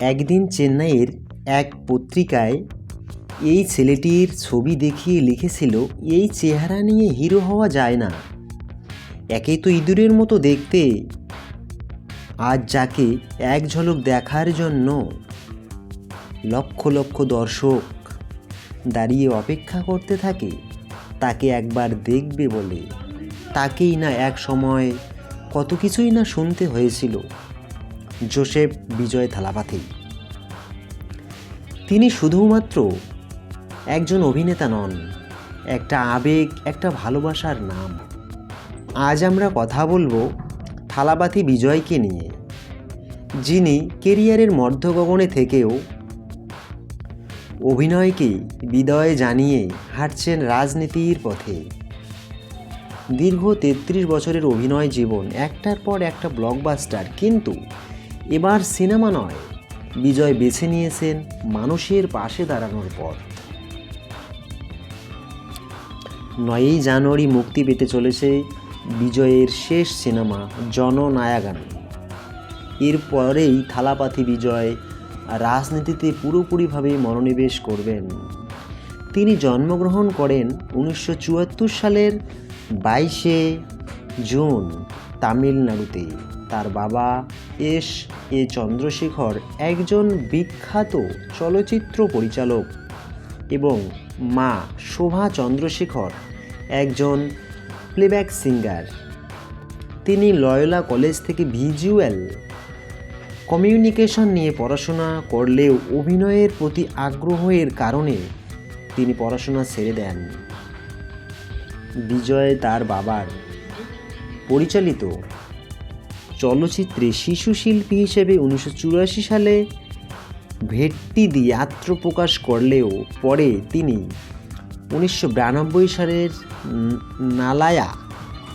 একদিন চেন্নাইয়ের এক পত্রিকায় এই ছেলেটির ছবি দেখিয়ে লিখেছিল, এই চেহারা নিয়ে হিরো হওয়া যায় না। একেই তো ইঁদুরের মতো দেখতে। আজ যাকে এক ঝলক দেখার জন্য লক্ষ লক্ষ দর্শক দাঁড়িয়ে অপেক্ষা করতে থাকে, তাকে একবার দেখবে বলে। তাকেই না এক সময় কত কিছুই না শুনতে হয়েছিল। জোসেফ বিজয় থালাপাথি। তিনি শুধুমাত্র একজন অভিনেতা নন, একটা আবেগ, একটা ভালোবাসার নাম। আজ আমরা কথা বলব থালাপাথি বিজয়কে নিয়ে, যিনি কেরিয়ারের মধ্যগগনে থেকেও অভিনয়কে বিদায় জানিয়ে হাঁটছেন রাজনীতির পথে। দীর্ঘ তেত্রিশ বছরের অভিনয় জীবন, একটার পর একটা ব্লকবাস্টার কিন্তু এবার সিনেমা নয়, বিজয় বেছে নিয়েছেন মানুষের পাশে দাঁড়ানোর পথ। নয়ই জানুয়ারি মুক্তি পেতে চলেছে বিজয়ের শেষ সিনেমা জননায়াগান এরপরেই থালাপাথি বিজয় রাজনীতিতে পুরোপুরিভাবে মনোনিবেশ করবেন। তিনি জন্মগ্রহণ করেন উনিশশো চুয়াত্তর সালের বাইশে জুন। তামিলনাড়ুতে তার বাবা এস এ চন্দ্রশেখর একজন বিখ্যাত চলচ্চিত্র পরিচালক এবং মা শোভা চন্দ্রশেখর একজন প্লেব্যাক সিঙ্গার তিনি লয়লা কলেজ থেকে ভিজুয়াল কমিউনিকেশন নিয়ে পড়াশোনা করলেও অভিনয়ের প্রতি আগ্রহের কারণে তিনি পড়াশোনা ছেড়ে দেন। বিজয় তার বাবার পরিচালিত চলচ্চিত্রে শিশু শিল্পী হিসেবে উনিশশো চুরাশি সালে ভেট্টি দিয়ে আত্মপ্রকাশ করলেও পরে তিনি উনিশশো বিরানব্বই সালের নালায়া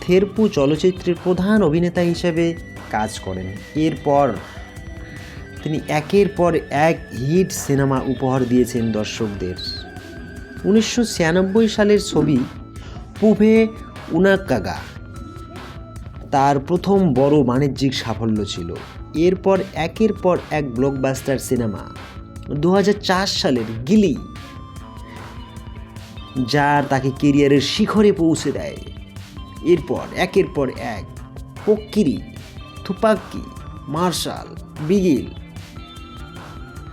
থেরপু চলচ্চিত্রের প্রধান অভিনেতা হিসেবে কাজ করেন। এরপর তিনি একের পর এক হিট সিনেমা উপহার দিয়েছেন দর্শকদের। উনিশশো ছিয়ানব্বই সালের ছবি পুভে উনাকাগা তার প্রথম বড় বাণিজ্যিক সাফল্য ছিল। এরপর একের পর এক ব্লকবাস্টার সিনেমা দু হাজার চার সালের গিলি, যার তাকে কেরিয়ারের শিখরে পৌঁছে দেয়। এরপর একের পর এক পক্কিরি, থুপাক্কি, মার্শাল, বিগিল,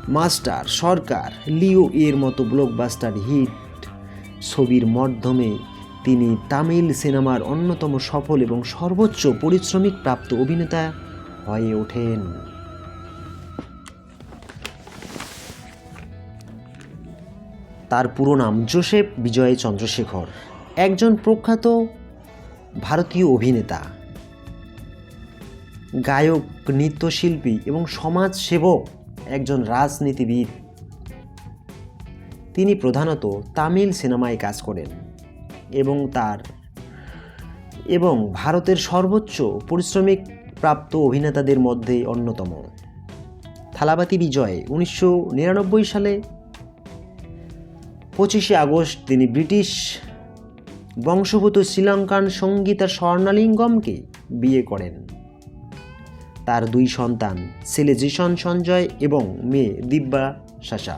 মাস্টার, সরকার, লিও এর মতো ব্লকবাস্টার হিট ছবির মাধ্যমে তিনি তামিল সিনেমার অন্যতম সফল এবং সর্বোচ্চ পরিশ্রমিক প্রাপ্ত অভিনেতা হয়ে ওঠেন। তার পুরো নাম জোসেফ বিজয় চন্দ্রশেখর, একজন প্রখ্যাত ভারতীয় অভিনেতা, গায়ক, নৃত্যশিল্পী এবং সমাজসেবক, একজন রাজনীতিবিদ। তিনি প্রধানত তামিল সিনেমায় কাজ করেন। এবং তার। এবং ভারতের সর্বোচ্চ পরিশ্রমিক প্রাপ্ত অভিনেতাদের মধ্যে অন্যতম। থালাবাতি বিজয় উনিশশো নিরানব্বই সালে পঁচিশে আগস্ট তিনি ব্রিটিশ বংশভূত শ্রীলঙ্কান সঙ্গীতা স্বর্ণালিঙ্গমকে বিয়ে করেন। তার দুই সন্তান ছেলে জিশন সঞ্জয় এবং মেয়ে দিব্যা শাসা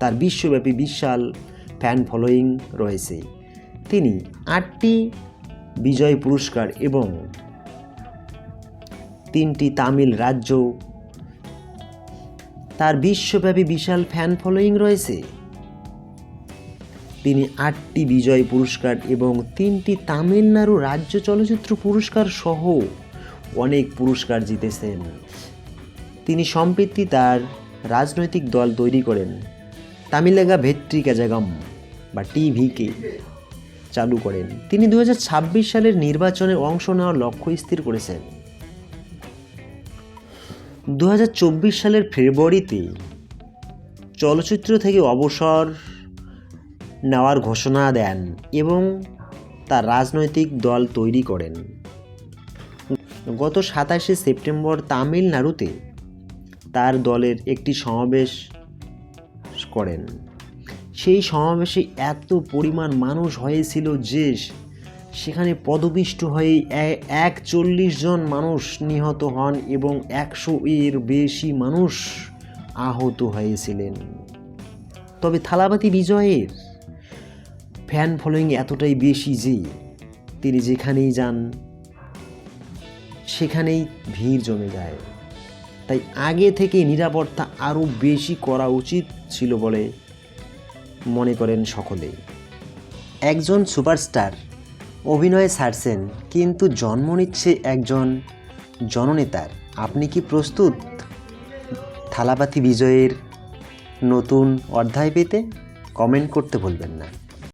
তার বিশ্বব্যাপী বিশাল ফ্যান ফলোয়িং রয়েছে। তিনি আটটি বিজয় পুরস্কার এবং তিনটি তামিল রাজ্য। তার বিশ্বব্যাপী বিশাল ফ্যান ফলোয়িং রয়েছে। তিনি আটটি বিজয় পুরস্কার এবং তিনটি তামিলনাড়ু রাজ্য চলচ্চিত্র পুরস্কার সহ অনেক পুরস্কার জিতেছেন। তিনি সম্প্রতি তার রাজনৈতিক দল তৈরি করেন। তামিলেগা ভেট্রি কাজাগাম বা টিভিকে। চালু করেন। তিনি দু হাজার ছাব্বিশ সালের নির্বাচনে অংশ নেওয়ার লক্ষ্য স্থির করেছেন। দু হাজার চব্বিশ সালের ফেব্রুয়ারিতে চলচ্চিত্র থেকে অবসর নেওয়ার ঘোষণা দেন এবং তার রাজনৈতিক দল তৈরি করেন। গত সাতাশে সেপ্টেম্বর তামিলনাড়ুতে তার দলের একটি সমাবেশ করেন। সেই সমাবেশে এত পরিমাণ মানুষ হয়েছিল যে সেখানে পদপিষ্ট হয়ে এক একচল্লিশ জন মানুষ নিহত হন এবং একশো এর বেশি মানুষ আহত হয়েছিলেন। তবে থালাবাতি বিজয়ের ফ্যান ফলোয়িং এতটাই বেশি যে তিনি যেখানেই যান, সেখানেই ভিড় জমে যায়। তাই আগে থেকে নিরাপত্তা আরও বেশি করা উচিত ছিল বলে মনে করেন সকলেই। একজন সুপারস্টার অভিনয়ে ছাড়ছেন, কিন্তু জন্ম নিচ্ছে একজন জননেতার। আপনি কি প্রস্তুত? থালাপাতি বিজয়ের নতুন অধ্যায় পেতে কমেন্ট করতে ভুলবেন না।